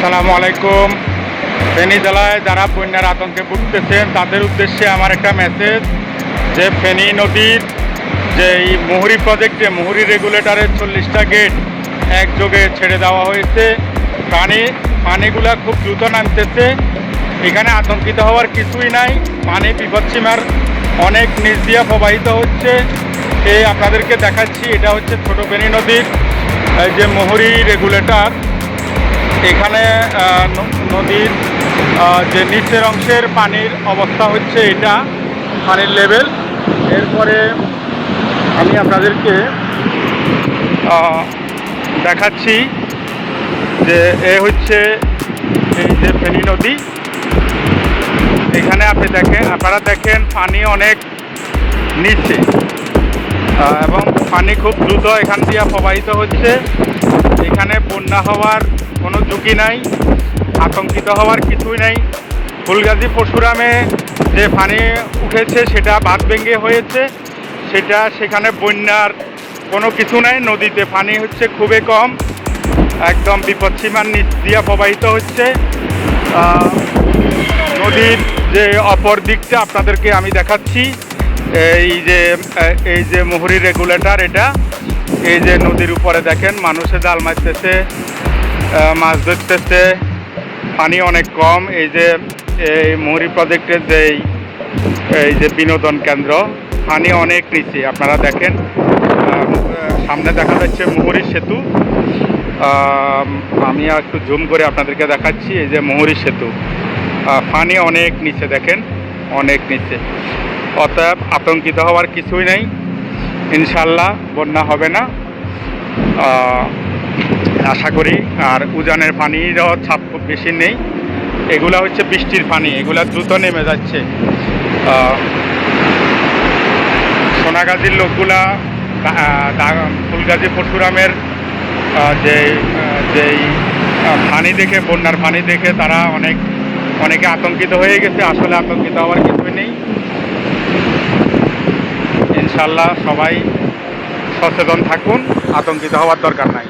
আসসালামু আলাইকুম। ফেনী জেলায় যারা বন্যার আতঙ্কে ভুগতেছেন, তাদের উদ্দেশ্যে আমার একটা মেসেজ যে ফেনী নদীর যে এই মুহুরি প্রজেক্টে মুহুরি রেগুলেটরের চল্লিশটা গেট একযোগে ছেড়ে দেওয়া হয়েছে। পানি, পানিগুলা খুব দ্রুত নামতেছে। এখানে আতঙ্কিত হওয়ার কিছুই নাই। পানি বিপদসীমার অনেক নিচ দিয়ে প্রবাহিত হচ্ছে। এই আপনাদেরকে দেখাচ্ছি, এটা হচ্ছে ছোট ফেনী নদীর যে মুহুরি রেগুলেটর এখানে নদীর যে নিচের অংশের পানির অবস্থা হচ্ছে এটা, পানির লেভেল। এরপরে আমি আপনাদেরকে দেখাচ্ছি যে এ হচ্ছে এই যে ফেনী নদী। এখানে আপনি দেখেন, আপনারা দেখেন পানি অনেক নিচে। এবং পানি খুব দ্রুত এখান দিয়ে প্রবাহিত হচ্ছে। এখানে বন্যা হওয়ার কোনো ঝুঁকি নাই, আতঙ্কিত হওয়ার কিছুই নাই। ফুলগাজী পরশুরামে যে পানি উঠেছে, সেটা বাঁধ ভেঙে হয়েছে। সেটা সেখানে বন্যার কোনো কিছু নাই, নদীতে পানি হচ্ছে খুবই কম। একদম বিপদসীমার নিচ দিয়ে প্রবাহিত হচ্ছে। নদীর যে অপর দিকটা আপনাদেরকে আমি দেখাচ্ছি, এই যে এই যে মুহুরি রেগুলেটর এটা। এই যে নদীর উপরে দেখেন, মানুষে জাল মারতেছে মাছ ধরতেছে, পানি অনেক কম। এই যে, এই মুহুরি প্রজেক্টের যে এই- যে বিনোদন কেন্দ্র, পানি অনেক নিচে, আপনারা দেখেন। সামনে দেখা যাচ্ছে মুহুরি সেতু। আমি একটু জুম করে আপনাদেরকে দেখাচ্ছি, এই যে মুহুরি সেতু। পানি অনেক নিচে, দেখেন, অনেক নিচে। অতএব আতঙ্কিত হওয়ার কিছুই নেই। ইনশাল্লাহ বন্যা হবে না। আশা করি, আর উজানের পানিরও ছাপ খুব বেশি নেই। এগুলা হচ্ছে বৃষ্টির পানি, এগুলা দ্রুত নেমে যাচ্ছে। সোনাগাজীর লোকগুলা ফুলগাজী পরশুরামের যে যেই পানি দেখে, বন্যার পানি দেখে তারা অনেক, অনেকে আতঙ্কিত হয়ে গেছে। আসলে আতঙ্কিত হওয়ার কিছুই নেই। ইনশাল্লাহ সবাই সচেতন থাকুন আতঙ্কিত হওয়ার দরকার নাই।